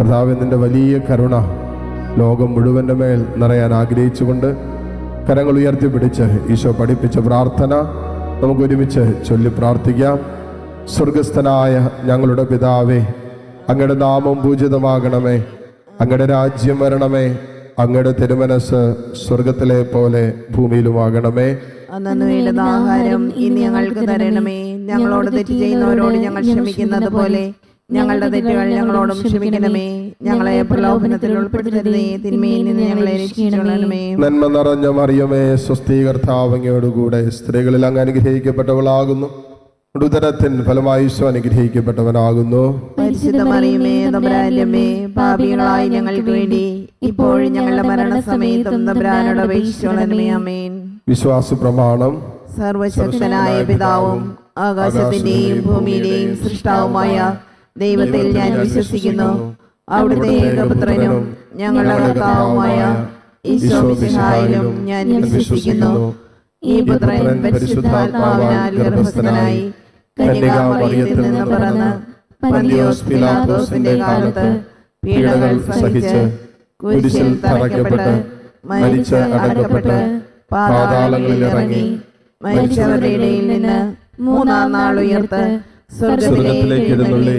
കർത്താവ് നിന്റെ വലിയ കരുണ ലോകം മുഴുവന്റെ മേൽ നിറയാൻ ആഗ്രഹിച്ചുകൊണ്ട് കരങ്ങൾ ഉയർത്തിപ്പിടിച്ച് ഈശോ പഠിപ്പിച്ച പ്രാർത്ഥന നമുക്ക് ഒരുമിച്ച് ചൊല്ലി പ്രാർത്ഥിക്കാം. സ്വർഗസ്ഥനായ ഞങ്ങളുടെ പിതാവേ അങ്ങയുടെ നാമം പൂജിതമാകണമേ. അങ്ങയുടെ രാജ്യം വരണമേ. അങ്ങയുടെ തിരുമനസ് സ്വർഗത്തിലെ പോലെ ഭൂമിയിലുമാകണമേ. ആഹാരം ഞങ്ങൾക്ക് തരണമേ. ഞങ്ങളോട് തെറ്റ് ചെയ്യുന്നവരോട് ഞങ്ങൾ ക്ഷമിക്കുന്നത് പോലെ ഞങ്ങളുടെ തെറ്റുകൾ ഞങ്ങളോടും ക്ഷമിക്കണമേ. ഞങ്ങളെ പ്രലോഭനത്തിൽ ഉൾപ്പെടുത്തരുതേ. തിന്മയിൽ നിന്ന് ഞങ്ങളെ രക്ഷിക്കണമേ. നന്മ നിറഞ്ഞ മറിയമേ സ്വസ്ഥീകർത്താവങ്ങയോടുകൂടെ സ്ത്രീകളിൽ അങ്ങ് അനുഗ്രഹിക്കപ്പെട്ടവളാകുന്നു. ഉദരത്തിൻ ഫലമായി ഈശോ അനുഗ്രഹിക്കപ്പെട്ടവനാകുന്നു. പരിശുദ്ധ മറിയമേ തമ്പുരാന്റമ്മേ പാപികളായി ഞങ്ങൾക്ക് വേണ്ടി ഇപ്പോഴും ഞങ്ങളുടെ മരണസമയത്തും തമ്പുരാനോട് അപേക്ഷിച്ചോളണമേ അമേൻ വിശ്വാസ പ്രമാണം സർവശക്തനായ പിതാവും ആകാശത്തിന്റെയും ഭൂമിയുടെയും സൃഷ്ടാവുമായ ദൈവത്തിൽ ഞാൻ വിശ്വസിക്കുന്നു. അവിടുത്തെ ഏകപുത്രനും ഞങ്ങളുടെ കർത്താവുമായ ഈശോ മിശിഹായിലും ഞാൻ വിശ്വസിക്കുന്നു. ഈ പുത്രൻ പരിശുദ്ധാത്മാവിനാൽ ഗർഭസ്ഥനായി കന്യകാമറിയത്തിൽ നിന്ന് പിറന്ന് പന്തിയോസ് പിലാത്തോസിന്റെ കാലത്ത് പീഡകൾ സഹിച്ച് കുരിശിൽ തറയ്ക്കപ്പെട്ട് മരിച്ച് അടക്കപ്പെട്ട് പാതാളങ്ങളിൽ ഇറങ്ങി മരിച്ചവരുടെ ഇടയിൽ നിന്ന് മൂന്നാം നാൾ ഉയർത്ത് സ്വർഗത്തിലേക്ക് എഴുന്നള്ളി.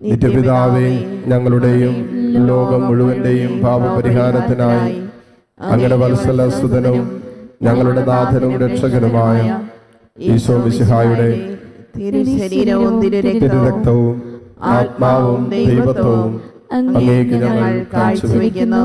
നിത്യപിതാവേ ഞങ്ങളുടെയും ലോകം മുഴുവന്റെയും പാപപരിഹാരത്തിനായി അങ്ങയുടെ വത്സല സുതനും ഞങ്ങളുടെ നാഥനും രക്ഷകനുമായ ഈശോ മിശിഹായുടെ ശരീരവും തിരുരക്തവും ആത്മാവും ദൈവത്വവും അങ്ങേക്ക് ഞങ്ങൾ കാഴ്ചവെക്കുന്നു.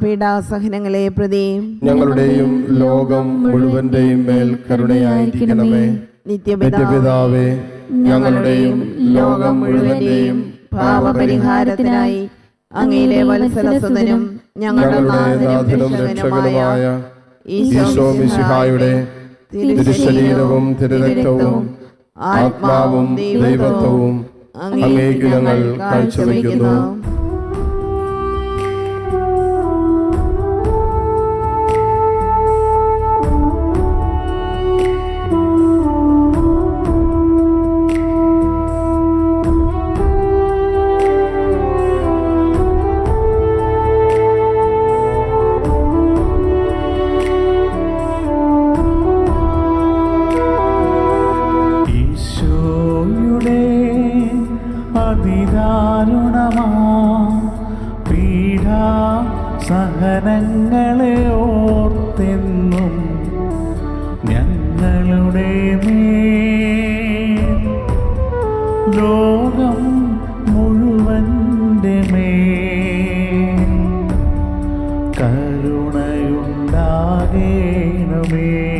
പീഡാസഹനങ്ങളെ പ്രതി ഞങ്ങളുടെയും ലോകം മുഴുവന്റെയും മേൽ കരുണയായിരിക്കണമേ. നിത്യപിതാ നിത്യപിതാവേ ഞങ്ങളുടെയും ലോകം മുഴുവന്റെയും പാപപരിഹാരത്തിനായി അങ്ങയിലെ വത്സലസുതനും ഞങ്ങളുടെ ഞങ്ങളുടെ നാഥനും രക്ഷകനുമായ ഈശോ മിശിഹായുടെ തിരുശരീരവും തിരുരക്തവും ആത്മാവും ദൈവത്വവും അങ്ങേക്ക് ഞങ്ങൾ കാഴ്ചവെക്കുന്നു കരുണയുണ്ടാകേണമേ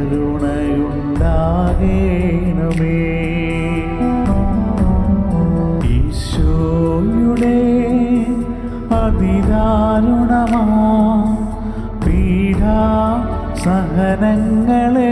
കരുണയുണ്ടാകേണമേ ഈശോയുടെ അതിദാരുണമാ. പീഡ സഹനങ്ങളെ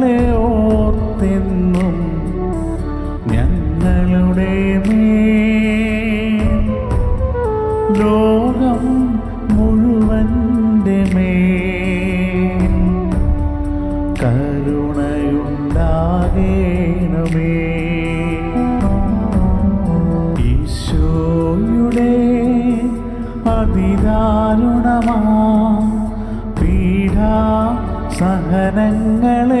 ലോകം മുഴുവന്റെ മേ കരുണയുണ്ടാകേണമേ. ഈശോയുടെ അതിദാരുണമാ പീഡാ സഹനങ്ങളെ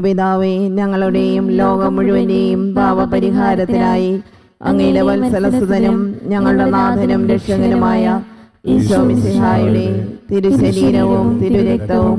നിത്യപിതാവേ ഞങ്ങളുടെയും ലോകം മുഴുവന്റെയും പാവപരിഹാരത്തിനായി അങ്ങയുടെ വത്സലസുതനും ഞങ്ങളുടെ നാഥനും രക്ഷകനുമായ ഈശോ മിസിഹായുടെ തിരുശരീരവും തിരുരക്തവും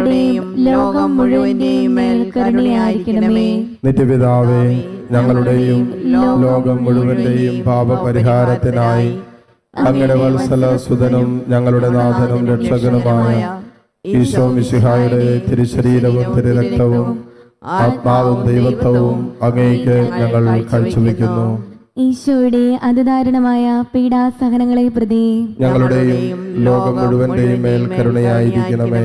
ഞങ്ങളുടെയും ലോകം മുഴുവന്റെയും മേൽ കരുണയായിരിക്കണമേ. നിത്യപിതാവേ ഞങ്ങളുടെയും ലോകം മുഴുവന്റെയും പാപപരിഹാരത്തിനായി അങ്ങയുടെ വത്സല സുതനും ഞങ്ങളുടെ നാഥനും രക്ഷകനുമായ ഈശോ മിശിഹായുടെ തിരുശരീരവും തിരുരക്തവും ആത്മാവും ദൈവത്വവും അങ്ങേക്ക് ഞങ്ങൾ കാഴ്ചവെക്കുന്നു. ഈശോയുടെ അതിദാരുണമായ പീഡാസഹനങ്ങളെ പ്രതി ഞങ്ങളുടെയും ലോകം മുഴുവന്റെയും മേൽ കരുണയായിരിക്കണമേ.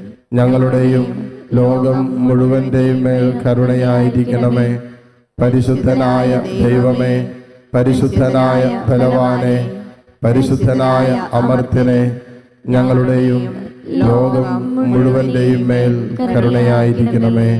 ഞങ്ങളുടെയും ലോകം മുഴുവന്റെയും മേൽ കരുണയായിരിക്കണമേ. പരിശുദ്ധനായ ദൈവമേ പരിശുദ്ധനായ ബലവാനെ പരിശുദ്ധനായ അമർത്യനെ ഞങ്ങളുടെയും ലോകം മുഴുവന്റെയും മേൽ കരുണയായിരിക്കണമേ.